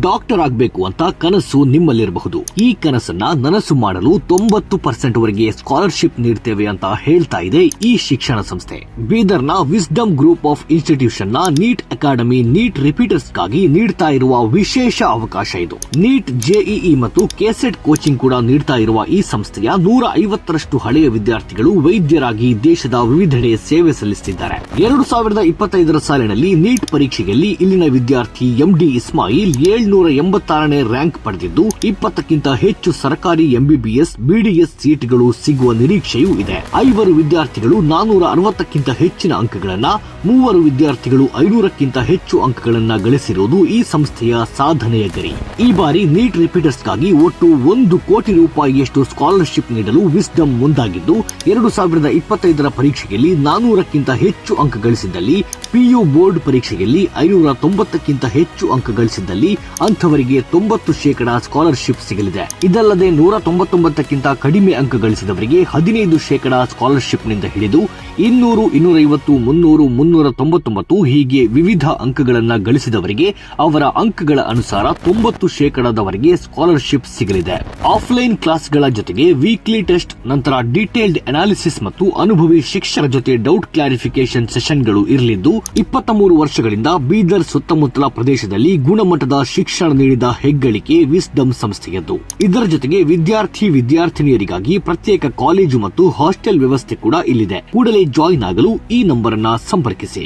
Doctor ಆಗಬೇಕು ಅಂತ ಕನಸು ನಿಮ್ಮಲ್ಲಿರಬಹುದು. ಈ ಕನಸನ್ನ ನನಸು ಮಾಡಲು ತೊಂಬತ್ತು ಪರ್ಸೆಂಟ್ ವರೆಗೆ ಸ್ಕಾಲರ್ಶಿಪ್ ನೀಡ್ತೇವೆ ಅಂತ ಹೇಳ್ತಾ ಇದೆ ಈ ಶಿಕ್ಷಣ ಸಂಸ್ಥೆ. ಬೀದರ್ನ ವಿಸ್ಡಮ್ ಗ್ರೂಪ್ ಆಫ್ ಇನ್ಸ್ಟಿಟ್ಯೂಷನ್ನ ನೀಟ್ ಅಕಾಡೆಮಿ ನೀಟ್ ರಿಪೀಟರ್ಸ್ಗಾಗಿ ನೀಡ್ತಾ ಇರುವ ವಿಶೇಷ ಅವಕಾಶ ಇದು. ನೀಟ್ ಜೆಇಇ ಮತ್ತು ಕೆಸೆಟ್ ಕೋಚಿಂಗ್ ಕೂಡ ನೀಡ್ತಾ ಇರುವ ಈ ಸಂಸ್ಥೆಯ ನೂರ ಐವತ್ತರಷ್ಟು ಹಳೆಯ ವಿದ್ಯಾರ್ಥಿಗಳು ವೈದ್ಯರಾಗಿ ದೇಶದ ವಿವಿಧೆಡೆ ಸೇವೆ ಸಲ್ಲಿಸುತ್ತಿದ್ದಾರೆ ಎರಡು ಸಾವಿರದ ಇಪ್ಪತ್ತೈದರ ಸಾಲಿನಲ್ಲಿ ನೀಟ್ ಪರೀಕ್ಷೆಯಲ್ಲಿ ಇಲ್ಲಿನ ವಿದ್ಯಾರ್ಥಿ ಎಂಡಿ ಇಸ್ಮಾಯಿಲ್ ಏಳ್ನೂರ ಎಂಬತ್ತಾರನೇ ರ್ಯಾಂಕ್ ಪಡೆದಿದ್ದು, ಇಪ್ಪತ್ತಕ್ಕಿಂತ ಹೆಚ್ಚು ಸರ್ಕಾರಿ ಎಂಬಿಬಿಎಸ್ ಬಿಡಿಎಸ್ ಸೀಟ್ಗಳು ಸಿಗುವ ನಿರೀಕ್ಷೆಯೂ ಇದೆ. ಐವರು ವಿದ್ಯಾರ್ಥಿಗಳು ನಾನೂರ ಅರವತ್ತಕ್ಕಿಂತ ಹೆಚ್ಚಿನ ಅಂಕಗಳನ್ನ, ಮೂವರು ವಿದ್ಯಾರ್ಥಿಗಳು ಐನೂರಕ್ಕಿಂತ ಹೆಚ್ಚು ಅಂಕಗಳನ್ನ ಗಳಿಸಿರುವುದು ಈ ಸಂಸ್ಥೆಯ ಸಾಧನೆಯ ಗರಿ. ಈ ಬಾರಿ ನೀಟ್ ರಿಪೀಟರ್ಸ್ಗಾಗಿ ಒಟ್ಟು ಒಂದು ಕೋಟಿ ರೂಪಾಯಿಯಷ್ಟು ಸ್ಕಾಲರ್ಶಿಪ್ ನೀಡಲು ವಿಸ್ಡಮ್ ಮುಂದಾಗಿದ್ದು, ಎರಡು ಸಾವಿರದ ಇಪ್ಪತ್ತೈದರ ಪರೀಕ್ಷೆಯಲ್ಲಿ ನಾನೂರಕ್ಕಿಂತ ಹೆಚ್ಚು ಅಂಕ ಗಳಿಸಿದ್ದಲ್ಲಿ, ಪಿಯು ಬೋರ್ಡ್ ಪರೀಕ್ಷೆಯಲ್ಲಿ ಐನೂರ ತೊಂಬತ್ತಕ್ಕಿಂತ ಹೆಚ್ಚು ಅಂಕ ಗಳಿಸಿದ್ದಲ್ಲಿ ಅಂಥವರಿಗೆ ತೊಂಬತ್ತು ಶೇಕಡ ಸ್ಕಾಲರ್ಶಿಪ್ ಸಿಗಲಿದೆ. ಇದಲ್ಲದೆ ನೂರ ತೊಂಬತ್ತೊಂಬತ್ತಕ್ಕಿಂತ ಕಡಿಮೆ ಅಂಕ ಗಳಿಸಿದವರಿಗೆ ಹದಿನೈದು ಶೇಕಡ ಸ್ಕಾಲರ್ಶಿಪ್ನಿಂದ ಹಿಡಿದು ಇನ್ನೂರು, ಇನ್ನೂರೈವತ್ತು, ಮುನ್ನೂರು, ಮುನ್ನೂರ ತೊಂಬತ್ತೊಂಬತ್ತು ಹೀಗೆ ವಿವಿಧ ಅಂಕಗಳನ್ನು ಗಳಿಸಿದವರಿಗೆ ಅವರ ಅಂಕಗಳ ಅನುಸಾರ ತೊಂಬತ್ತು ಶೇಕಡದವರೆಗೆ ಸ್ಕಾಲರ್ಶಿಪ್ ಸಿಗಲಿದೆ. ಆಫ್ಲೈನ್ ಕ್ಲಾಸ್ಗಳ ಜೊತೆಗೆ ವೀಕ್ಲಿ ಟೆಸ್ಟ್, ನಂತರ ಡೀಟೇಲ್ಡ್ ಅನಾಲಿಸಿಸ್ ಮತ್ತು ಅನುಭವಿ ಶಿಕ್ಷಕರ ಜೊತೆ ಡೌಟ್ ಕ್ಲಾರಿಫಿಕೇಶನ್ ಸೆಷನ್ಗಳು ಇರಲಿದ್ದು ಇಪ್ಪತ್ತ ಮೂರು ವರ್ಷಗಳಿಂದ ಬೀದರ್ ಸುತ್ತಮುತ್ತಲ ಪ್ರದೇಶದಲ್ಲಿ ಗುಣಮಟ್ಟದ ಶಿಕ್ಷಣ ನೀಡಿದ ಹೆಗ್ಗಳಿಕೆ ವಿಸ್ಡಮ್ ಸಂಸ್ಥೆಯದ್ದು. ಇದರ ಜೊತೆಗೆ ವಿದ್ಯಾರ್ಥಿ ವಿದ್ಯಾರ್ಥಿನಿಯರಿಗಾಗಿ ಪ್ರತ್ಯೇಕ ಕಾಲೇಜು ಮತ್ತು ಹಾಸ್ಟೆಲ್ ವ್ಯವಸ್ಥೆ ಕೂಡ ಇಲ್ಲಿದೆ. ಕೂಡಲೇ ಜಾಯಿನ್ ಆಗಲು ಈ ನಂಬರ್ ಅನ್ನ ಸಂಪರ್ಕಿಸಿ.